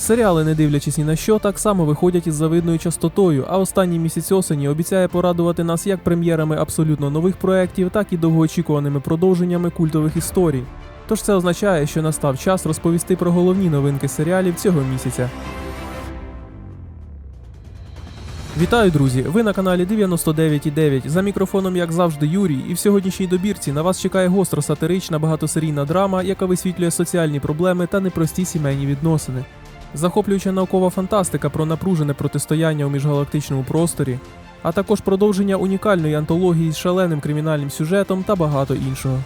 Серіали, не дивлячись ні на що, так само виходять із завидною частотою, а останній місяць осені обіцяє порадувати нас як прем'єрами абсолютно нових проєктів, так і довгоочікуваними продовженнями культових історій. Тож це означає, що настав час розповісти про головні новинки серіалів цього місяця. Вітаю, друзі! Ви на каналі 99.9. За мікрофоном, як завжди, Юрій, і в сьогоднішній добірці на вас чекає гостро сатирична багатосерійна драма, яка висвітлює соціальні проблеми та непрості сімейні відносини. Захоплююча наукова фантастика про напружене протистояння у міжгалактичному просторі, а також продовження унікальної антології з шаленим кримінальним сюжетом та багато іншого.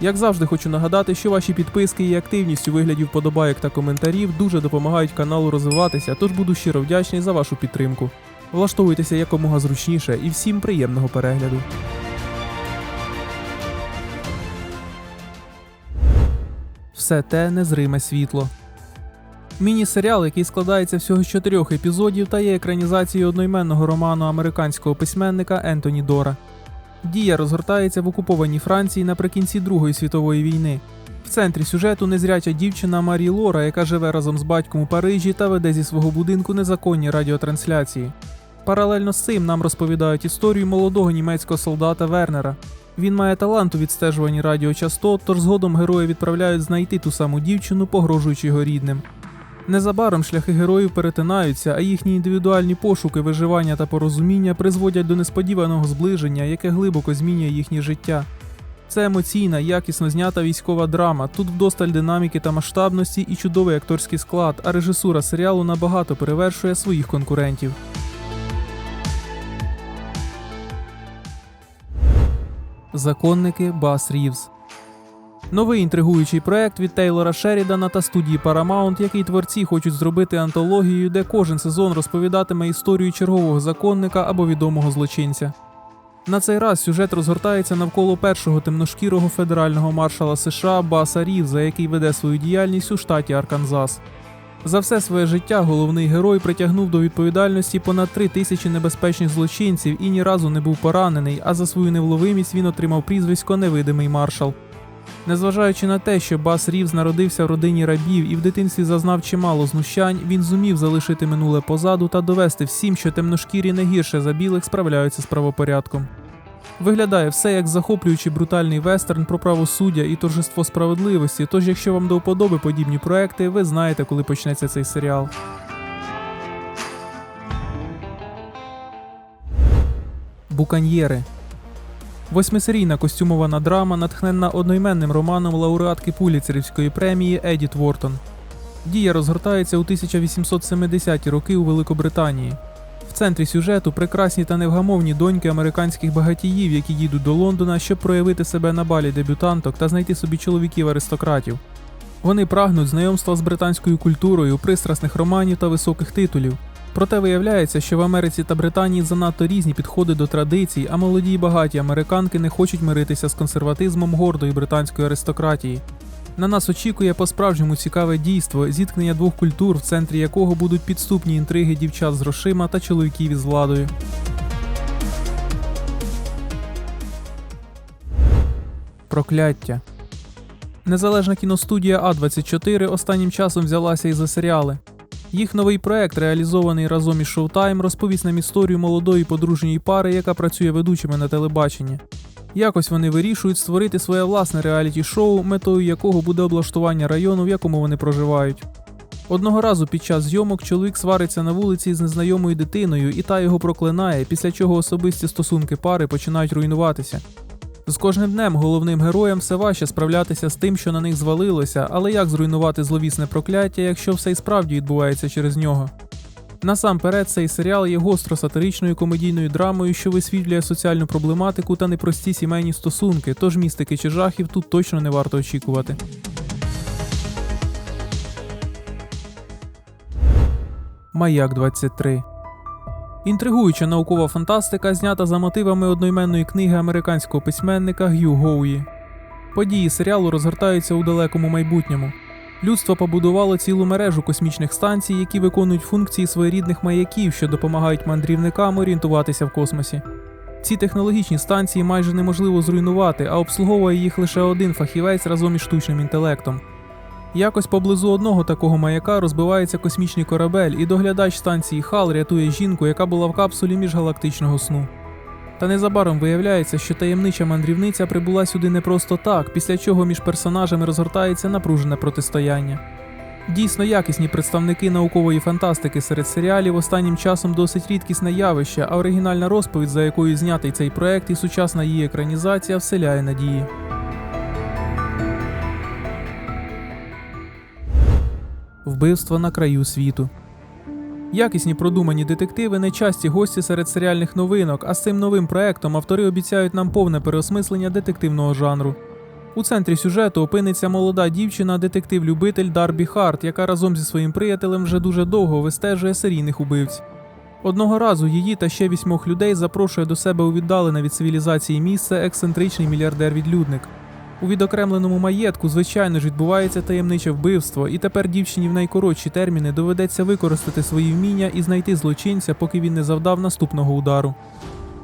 Як завжди, хочу нагадати, що ваші підписки і активність у вигляді вподобайок та коментарів дуже допомагають каналу розвиватися, тож буду щиро вдячний за вашу підтримку. Влаштовуйтеся якомога зручніше і всім приємного перегляду. Все те незриме світло. Міні-серіал, який складається всього з чотирьох епізодів та є екранізацією одноіменного роману американського письменника Ентоні Дора. Дія розгортається в окупованій Франції наприкінці Другої світової війни. В центрі сюжету незряча дівчина Марі Лора, яка живе разом з батьком у Парижі та веде зі свого будинку незаконні радіотрансляції. Паралельно з цим нам розповідають історію молодого німецького солдата Вернера. Він має талант у відстежуванні радіочастот, тож згодом герої відправляють знайти ту саму дівчину, погрожуючи його рідним. Незабаром шляхи героїв перетинаються, а їхні індивідуальні пошуки, виживання та порозуміння призводять до несподіваного зближення, яке глибоко змінює їхнє життя. Це емоційна, якісно знята військова драма. Тут вдосталь динаміки та масштабності і чудовий акторський склад, а режисура серіалу набагато перевершує своїх конкурентів. Законники Бас Рівз. Новий інтригуючий проект від Тейлора Шерідана та студії Paramount, який творці хочуть зробити антологією, де кожен сезон розповідатиме історію чергового законника або відомого злочинця. На цей раз сюжет розгортається навколо першого темношкірого федерального маршала США Баса Рівза, який веде свою діяльність у штаті Арканзас. За все своє життя головний герой притягнув до відповідальності понад три тисячі небезпечних злочинців і ні разу не був поранений, а за свою невловимість він отримав прізвисько Невидимий маршал. Незважаючи на те, що Бас Рівз народився в родині рабів і в дитинстві зазнав чимало знущань, він зумів залишити минуле позаду та довести всім, що темношкірі не гірше за білих справляються з правопорядком. Виглядає все як захоплюючий брутальний вестерн про правосуддя і торжество справедливості. Тож, якщо вам до вподоби подібні проекти, ви знаєте, коли почнеться цей серіал. Буканьєри Восьмисерійна костюмована драма, натхненна одноіменним романом лауреатки Пуліцерівської премії Едіт Вортон. Дія розгортається у 1870-ті роки у Великобританії. В центрі сюжету прекрасні та невгамовні доньки американських багатіїв, які їдуть до Лондона, щоб проявити себе на балі дебютанток та знайти собі чоловіків-аристократів. Вони прагнуть знайомства з британською культурою, пристрасних романів та високих титулів. Проте виявляється, що в Америці та Британії занадто різні підходи до традицій, а молоді й багаті американки не хочуть миритися з консерватизмом гордої британської аристократії. На нас очікує по-справжньому цікаве дійство, зіткнення двох культур, в центрі якого будуть підступні інтриги дівчат з грошима та чоловіків із владою. Прокляття. Незалежна кіностудія А24 останнім часом взялася і за серіали. Їх новий проект, реалізований разом із Showtime, розповість нам історію молодої подружньої пари, яка працює ведучими на телебаченні. Якось вони вирішують створити своє власне реаліті-шоу, метою якого буде облаштування району, в якому вони проживають. Одного разу під час зйомок чоловік свариться на вулиці з незнайомою дитиною, і та його проклинає, після чого особисті стосунки пари починають руйнуватися. З кожним днем головним героям все важче справлятися з тим, що на них звалилося, але як зруйнувати зловісне прокляття, якщо все й справді відбувається через нього. Насамперед, цей серіал є гостро сатиричною комедійною драмою, що висвітлює соціальну проблематику та непрості сімейні стосунки, тож містики чи жахів тут точно не варто очікувати. Маяк 23 Інтригуюча наукова фантастика, знята за мотивами одноіменної книги американського письменника Г'ю Гоуї. Події серіалу розгортаються у далекому майбутньому. Людство побудувало цілу мережу космічних станцій, які виконують функції своєрідних маяків, що допомагають мандрівникам орієнтуватися в космосі. Ці технологічні станції майже неможливо зруйнувати, а обслуговує їх лише один фахівець разом із штучним інтелектом. Якось поблизу одного такого маяка розбивається космічний корабель, і доглядач станції Хал рятує жінку, яка була в капсулі міжгалактичного сну. Та незабаром виявляється, що таємнича мандрівниця прибула сюди не просто так, після чого між персонажами розгортається напружене протистояння. Дійсно якісні представники наукової фантастики серед серіалів останнім часом досить рідкісне явище, а оригінальна розповідь, за якою знятий цей проект і сучасна її екранізація вселяє надії. Вбивство на краю світу. Якісні продумані детективи не гості серед серіальних новинок, а з цим новим проектом автори обіцяють нам повне переосмислення детективного жанру. У центрі сюжету опиниться молода дівчина, детектив-любитель Дарбі Харт, яка разом зі своїм приятелем вже дуже довго вистежує серійних убивць. Одного разу її та ще вісьмох людей запрошує до себе у віддалене від цивілізації місце ексцентричний мільярдер-відлюдник. У відокремленому маєтку, звичайно ж, відбувається таємниче вбивство, і тепер дівчині в найкоротші терміни доведеться використати свої вміння і знайти злочинця, поки він не завдав наступного удару.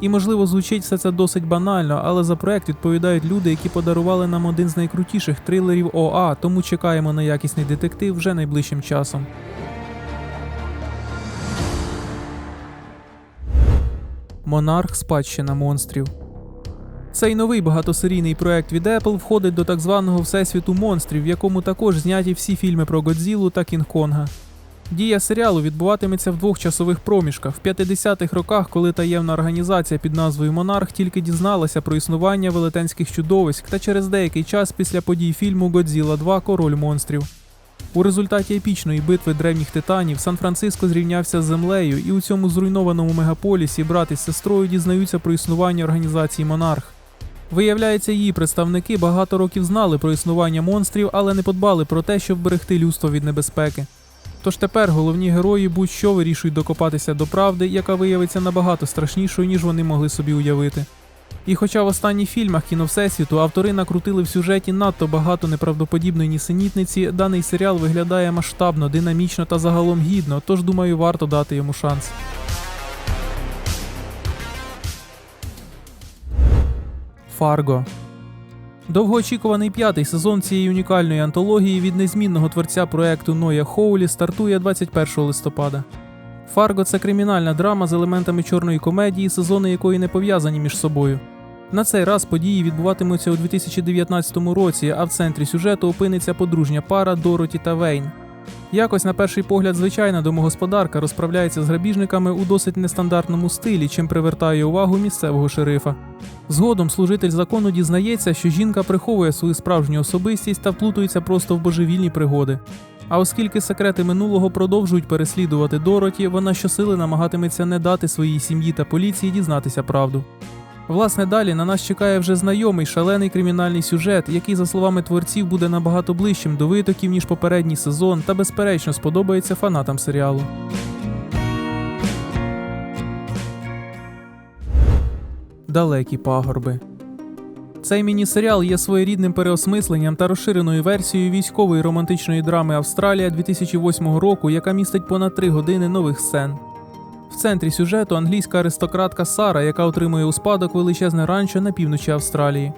І можливо звучить все це досить банально, але за проект відповідають люди, які подарували нам один з найкрутіших трилерів ОА, тому чекаємо на якісний детектив вже найближчим часом. Монарх спадщина монстрів. Цей новий багатосерійний проект від Apple входить до так званого всесвіту монстрів, в якому також зняті всі фільми про Годзілу та Кінг-Конга. Дія серіалу відбуватиметься в двох часових проміжках в 50-х роках, коли таємна організація під назвою Монарх тільки дізналася про існування велетенських чудовиськ, та через деякий час після подій фільму Годзіла 2 Король монстрів. У результаті епічної битви древніх титанів Сан-Франциско зрівнявся з землею, і у цьому зруйнованому мегаполісі брат із сестрою дізнаються про існування організації Монарх. Виявляється, її представники багато років знали про існування монстрів, але не подбали про те, щоб берегти людство від небезпеки. Тож тепер головні герої будь-що вирішують докопатися до правди, яка виявиться набагато страшнішою, ніж вони могли собі уявити. І хоча в останніх фільмах кіно Всесвіту автори накрутили в сюжеті надто багато неправдоподібної нісенітниці, даний серіал виглядає масштабно, динамічно та загалом гідно, тож думаю, варто дати йому шанс. Фарго. Довгоочікуваний п'ятий сезон цієї унікальної антології від незмінного творця проекту Ноя Хоулі стартує 21 листопада. Фарго це кримінальна драма з елементами чорної комедії, сезони якої не пов'язані між собою. На цей раз події відбуватимуться у 2019 році, а в центрі сюжету опиниться подружня пара Дороті та Вейн. Якось, на перший погляд, звичайна домогосподарка розправляється з грабіжниками у досить нестандартному стилі, чим привертає увагу місцевого шерифа. Згодом служитель закону дізнається, що жінка приховує свою справжню особистість та вплутується просто в божевільні пригоди. А оскільки секрети минулого продовжують переслідувати Дороті, вона щосили намагатиметься не дати своїй сім'ї та поліції дізнатися правду. Власне, далі на нас чекає вже знайомий шалений кримінальний сюжет, який, за словами творців, буде набагато ближчим до витоків, ніж попередній сезон, та безперечно сподобається фанатам серіалу. Далекі пагорби. Цей міні-серіал є своєрідним переосмисленням та розширеною версією військової романтичної драми Австралія 2008 року, яка містить понад три години нових сцен. В центрі сюжету англійська аристократка Сара, яка отримує у спадок величезне ранчо на півночі Австралії.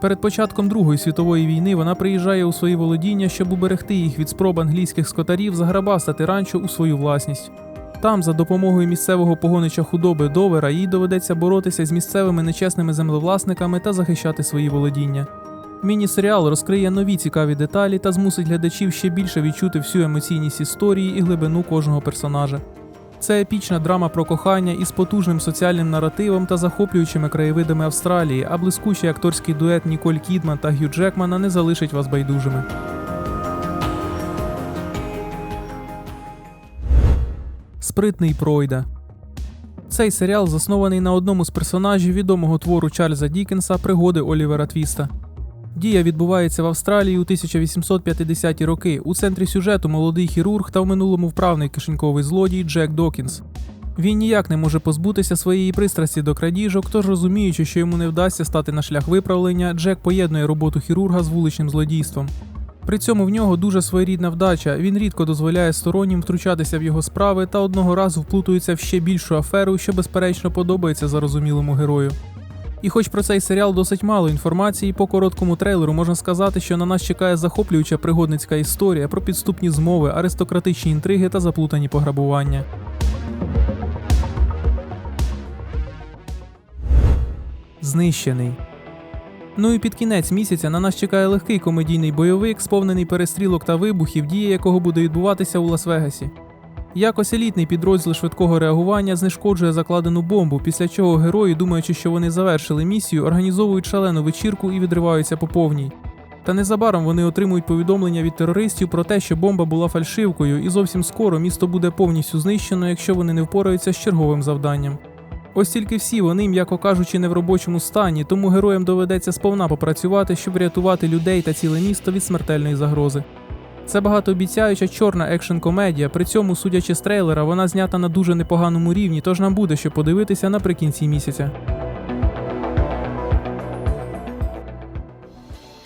Перед початком Другої світової війни вона приїжджає у свої володіння, щоб уберегти їх від спроб англійських скотарів заграбастати ранчо у свою власність. Там, за допомогою місцевого погонича худоби Довера, їй доведеться боротися з місцевими нечесними землевласниками та захищати свої володіння. Міні-серіал розкриє нові цікаві деталі та змусить глядачів ще більше відчути всю емоційність історії і глибину кожного персонажа. Це епічна драма про кохання із потужним соціальним наративом та захоплюючими краєвидами Австралії, а блискучий акторський дует Ніколь Кідман та Гью Джекмана не залишить вас байдужими. Спритний Пройда. Цей серіал заснований на одному з персонажів відомого твору Чарльза Дікенса Пригоди Олівера Твіста. Дія відбувається в Австралії у 1850-ті роки. У центрі сюжету молодий хірург та в минулому вправний кишеньковий злодій Джек Докінс. Він ніяк не може позбутися своєї пристрасті до крадіжок, тож розуміючи, що йому не вдасться стати на шлях виправлення, Джек поєднує роботу хірурга з вуличним злодійством. При цьому в нього дуже своєрідна вдача. Він рідко дозволяє стороннім втручатися в його справи та одного разу вплутується в ще більшу аферу, що безперечно подобається зарозумілому герою. І хоч про цей серіал досить мало інформації, по короткому трейлеру можна сказати, що на нас чекає захоплююча пригодницька історія про підступні змови, аристократичні інтриги та заплутані пограбування. Знищений. Ну і під кінець місяця на нас чекає легкий комедійний бойовик, сповнений перестрілок та вибухів, дія якого буде відбуватися у Лас-Вегасі. Якось елітний підрозділ швидкого реагування знешкоджує закладену бомбу, після чого герої, думаючи, що вони завершили місію, організовують шалену вечірку і відриваються по повній. Та незабаром вони отримують повідомлення від терористів про те, що бомба була фальшивкою, і зовсім скоро місто буде повністю знищено, якщо вони не впораються з черговим завданням. Ось тільки всі вони, м'яко кажучи, не в робочому стані, тому героям доведеться сповна попрацювати, щоб врятувати людей та ціле місто від смертельної загрози. Це багатообіцяюча чорна екшн комедія, при цьому, судячи з трейлера, вона знята на дуже непоганому рівні, тож нам буде що подивитися наприкінці місяця.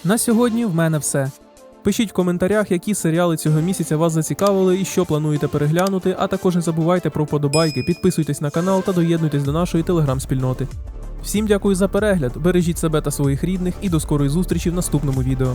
На сьогодні в мене все. Пишіть в коментарях, які серіали цього місяця вас зацікавили і що плануєте переглянути, а також не забувайте про вподобайки, підписуйтесь на канал та доєднуйтесь до нашої телеграм-спільноти. Всім дякую за перегляд, бережіть себе та своїх рідних і до скорої зустрічі в наступному відео.